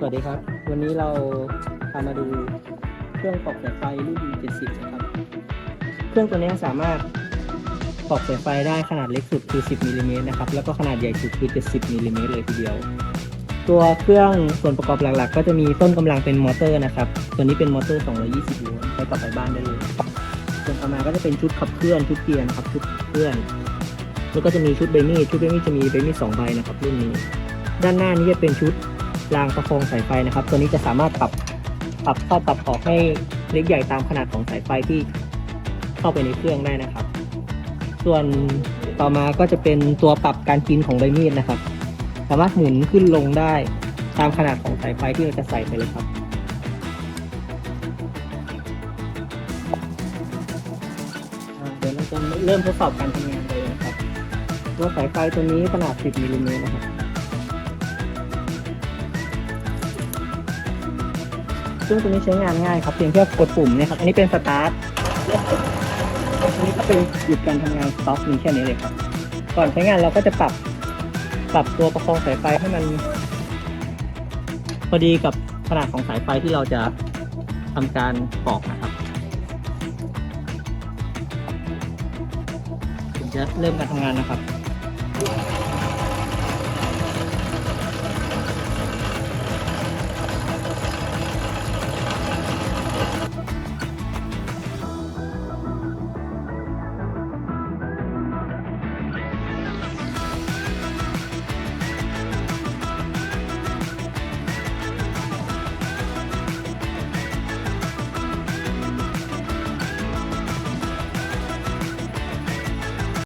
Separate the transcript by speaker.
Speaker 1: สวัสดีครับ วันนี้เราพามาดูเครื่องปอกสายไฟรุ่น70 นะครับ เครื่องตัวนี้สามารถปอกสายไฟได้ขนาดเล็กสุดคือ 10มิลลิเมตรนะครับ แล้วก็ขนาดใหญ่สุดคือ 70มิลลิเมตรเลยทีเดียว ตัวเครื่องส่วนประกอบหลักๆ ก็จะมีต้นกำลังเป็นมอเตอร์นะครับ ตัวนี้เป็นมอเตอร์ 220โวลต์ใช้ต่อไปบ้านได้เลย ส่วนต่อมาก็จะเป็นชุดขับเคลื่อนชุดเกียร์นะครับ ชุดเคลื่อน แล้วก็จะมีชุดเบมี่ชุดเบมี่จะมีเบมี่สองใบนะครับรุ่นนี้ ด้านหน้านี้จะเป็นชุด รางประคองสายไฟนะครับ ตัวนี้จะสามารถปรับปรับเข้าปรับออกให้เล็กใหญ่ตามขนาดของสายไฟที่เข้าไปในเครื่องได้นะครับ ส่วนต่อมาก็จะเป็นตัวปรับการกินของใบมีดนะครับ สามารถหมุนขึ้นลงได้ตามขนาดของสายไฟที่เราจะใส่ไปเลยครับเดี๋ยวเราจะเริ่มทดสอบการทำงานเลยนะครับตัวสายไฟตัวนี้ขนาด 10มิลลิเมตรนะครับ ซึ่งตัวนี้ใช้งานง่ายครับเพียงแค่กดปุ่มเนี่ยครับอันนี้เป็นสตาร์ทอันนี้ก็เป็นหยุดการทำงานสต็อปมีแค่นี้เลยครับ ก่อนใช้งานเราก็จะปรับปรับตัวประคองสายไฟให้มัน พอดีกับขนาดของสายไฟที่เราจะทำการปอกนะครับถึงจะเริ่มการทำงานนะครับ